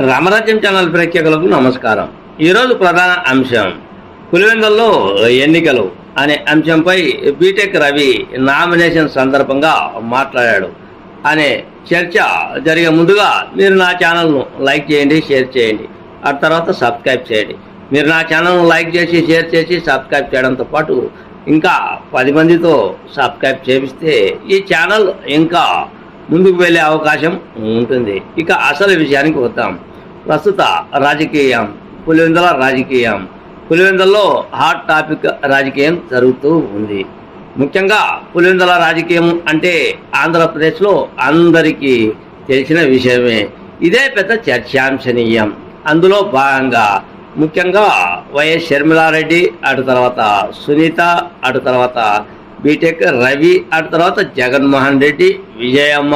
రామరాజ్యం channel ప్రేక్షకులకు నమస్కారం. ఈరోజు ప్రధాన అంశం పులివెందుల్లో ఎన్నికలు అనే అంశంపై బీటెక్ రవి నామినేషన్ సందర్భంగా మాట్లాడాడు. అనే చర్చ జరిగే ముందుగా మీరు నా ఛానల్ను లైక్ చేయండి షేర్ చేయండి. ఆ తర్వాత సబ్స్క్రైబ్ చేయండి. మీరు నా ఛానల్ను లైక్ చేసి షేర్ చేసి సబ్స్క్రైబ్ చేయడంతో పాటు ఇంకా పది మందితో సబ్స్క్రైబ్ చేపిస్తే ఈ ఛానల్ ఇంకా ముందుకు వెళ్ళే అవకాశం ఉంటుంది. ఇక అసలు విషయానికి వద్దాం. ప్రస్తుత రాజకీయం పులివెందుల రాజకీయం. పులివెందుల్లో హాట్ టాపిక్ రాజకీయం జరుగుతూ ఉంది. ముఖ్యంగా పులివెందుల రాజకీయం అంటే ఆంధ్రప్రదేశ్లో అందరికీ తెలిసిన విషయమే. ఇదే పెద్ద చర్చాంశనీయం. అందులో భాగంగా ముఖ్యంగా వైఎస్ షర్మిలారెడ్డి అటు తర్వాత సునీత అటు తర్వాత బీటెక్ రవి ఆ తర్వాత జగన్మోహన్ రెడ్డి విజయమ్మ.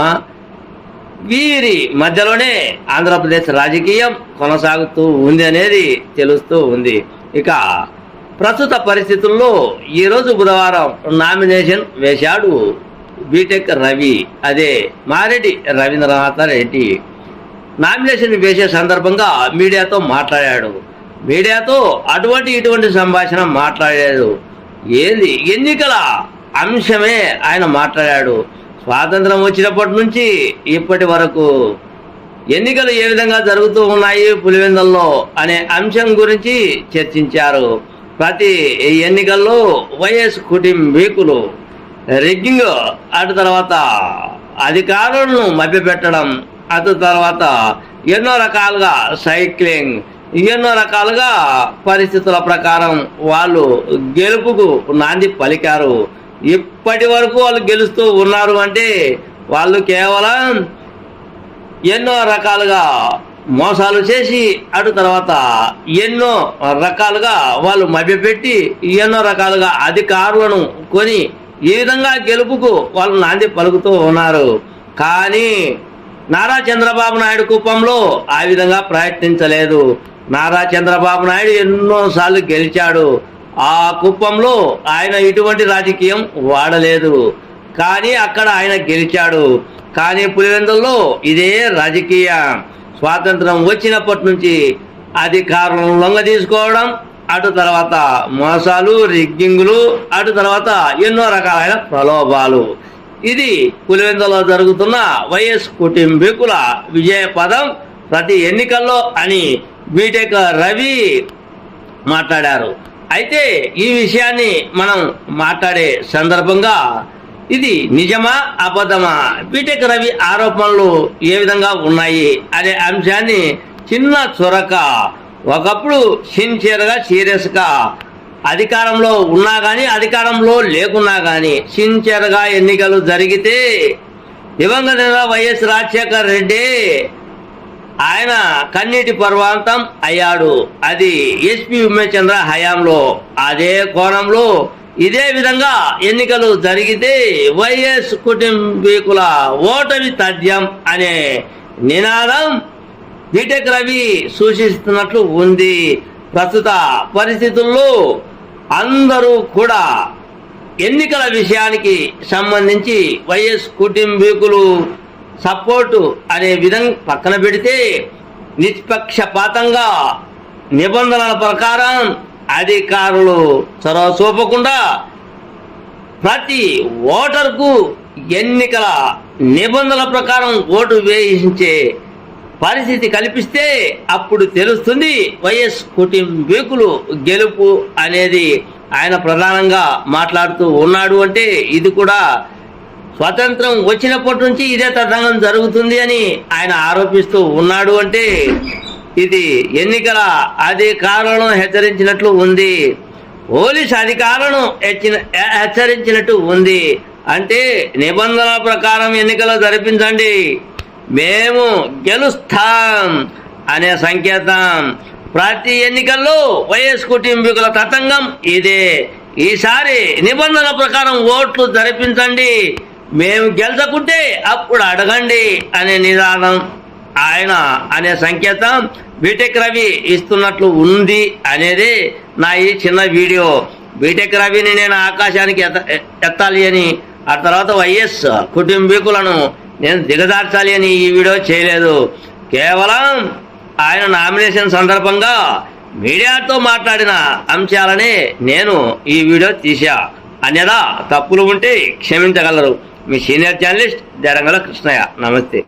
వీరి మధ్యలోనే ఆంధ్రప్రదేశ్ రాజకీయం కొనసాగుతూ ఉంది అనేది తెలుస్తూ ఉంది. ఇక ప్రస్తుత పరిస్థితుల్లో ఈరోజు బుధవారం నామినేషన్ వేశాడు బీటెక్ రవి అదే మారెడ్డి రవీంద్రనాథ్ రెడ్డి. నామినేషన్ వేసే సందర్భంగా మీడియాతో మాట్లాడాడు. మీడియాతో అటువంటి ఇటువంటి సంభాషణ మాట్లాడాడు. ఏంది? ఎన్నికల అంశమే ఆయన మాట్లాడాడు. స్వాతంత్రం వచ్చినప్పటి నుంచి ఇప్పటి వరకు ఎన్నికలు ఏ విధంగా జరుగుతూ ఉన్నాయి పులివెందల్లో అనే అంశం గురించి చర్చించారు. ప్రతి ఎన్నికల్లో వైఎస్ కుటుంబీకులు రిగ్గింగ్ అటు తర్వాత అధికారులను మభ్యపెట్టడం అటు తర్వాత ఎన్నో రకాలుగా సైక్లింగ్ ఎన్నో రకాలుగా పరిస్థితుల ప్రకారం వాళ్ళు గెలుపుకు నాంది పలికారు. ఇప్పటి వరకు వాళ్ళు గెలుస్తూ ఉన్నారు అంటే వాళ్ళు కేవలం ఎన్నో రకాలుగా మోసాలు చేసి అటు తర్వాత ఎన్నో రకాలుగా వాళ్ళు మభ్యపెట్టి ఎన్నో రకాలుగా అధికారులను కొని ఈ విధంగా గెలుపుకు వాళ్ళు నాంది పలుకుతూ ఉన్నారు. కానీ నారా చంద్రబాబు నాయుడు కుప్పంలో ఆ విధంగా ప్రయత్నించలేదు. నారా చంద్రబాబు నాయుడు ఎన్నోసార్లు గెలిచాడు. ఆ కుప్పంలో ఆయన ఇటువంటి రాజకీయం వాడలేదు. కానీ అక్కడ ఆయన గెలిచాడు. కానీ పులివెందుల్లో ఇదే రాజకీయ. స్వాతంత్రం వచ్చినప్పటి నుంచి అధికారులను లొంగ తీసుకోవడం అటు తర్వాత మోసాలు రిగ్గింగులు అటు తర్వాత ఎన్నో రకాలైన ప్రలోభాలు. ఇది పులివెందులో జరుగుతున్న వైఎస్ కుటుంబీకుల విజయ పదం ప్రతి ఎన్నికల్లో అని బీటెక్ రవి మాట్లాడారు. అయితే ఈ విషయాన్ని మనం మాట్లాడే సందర్భంగా ఇది నిజమా అబద్ధమా? బీటెక్ రవి ఆరోపణలు ఏ విధంగా ఉన్నాయి అనే అంశాన్ని చిన్న చొరక ఒకప్పుడు సిన్సియర్గా సీరియస్గా అధికారంలో ఉన్నా కానీ అధికారంలో లేకున్నా కానీ సిన్సియర్గా ఎన్నికలు జరిగితే దివంగత వైఎస్ రాజశేఖర్ రెడ్డి ఆయన కన్నీటి పర్వాంతం అయ్యాడు. అది ఎస్పి ఉమేచంద్ర హయాంలో. అదే కోణంలో ఇదే విధంగా ఎన్నికలు జరిగితే వైఎస్ కుటుంబీకుల ఓటమి తథ్యం అనే నినాదం బీటెక్ రవి సూచిస్తున్నట్లు ఉంది. ప్రస్తుత పరిస్థితుల్లో అందరూ కూడా ఎన్నికల విషయానికి సంబంధించి వైఎస్ కుటుంబీకులు సపోర్టు అనే విధంగా పక్కన పెడితే నిష్పక్షపాతంగా నిబంధనల ప్రకారం అధికారులు చొరవ చూపకుండా ప్రతి ఓటర్కు ఎన్నికల నిబంధనల ప్రకారం ఓటు వేయించే పరిస్థితి కల్పిస్తే అప్పుడు తెలుస్తుంది వైఎస్ కుటుంబీకులు గెలుపు అనేది ఆయన ప్రధానంగా మాట్లాడుతూ ఉన్నాడు అంటే ఇది కూడా స్వతంత్రం వచ్చినప్పటి నుంచి ఇదే తతంగం జరుగుతుంది అని ఆయన ఆరోపిస్తూ ఉన్నాడు అంటే ఇది ఎన్నికల అధికారులను హెచ్చరించినట్లు ఉంది. పోలీస్ అధికారులను హెచ్చిన హెచ్చరించినట్టు ఉంది. అంటే నిబంధనల ప్రకారం ఎన్నికలు జరిపించండి. మేము గెలుస్తాం అనే సంకేతం. ప్రతి ఎన్నికల్లో వైఎస్ కుటుంబీకుల తతంగం ఇదే. ఈసారి నిబంధనల ప్రకారం ఓట్లు జరిపించండి. మేము గెలుచుకుంటే అప్పుడు అడగండి అనే నిదానం. ఆయన అనే సంకేతం బీటెక్ రవి ఇస్తున్నట్లు ఉంది అనేది నా ఈ చిన్న వీడియో. బీటెక్ రవిని నేను ఆకాశానికి ఎత్త ఎత్తాలి అని ఆ తర్వాత వైఎస్ కుటుంబీకులను నేను దిగదార్చాలి అని ఈ వీడియో చేయలేదు. కేవలం ఆయన నామినేషన్ సందర్భంగా మీడియాతో మాట్లాడిన అంశాలనే నేను ఈ వీడియో తీశా. అనేదా తప్పులు ఉంటే క్షమించగలరు. మీ సీనియర్ జర్నలిస్ట్ దేరంగల కృష్ణయ్య. నమస్తే.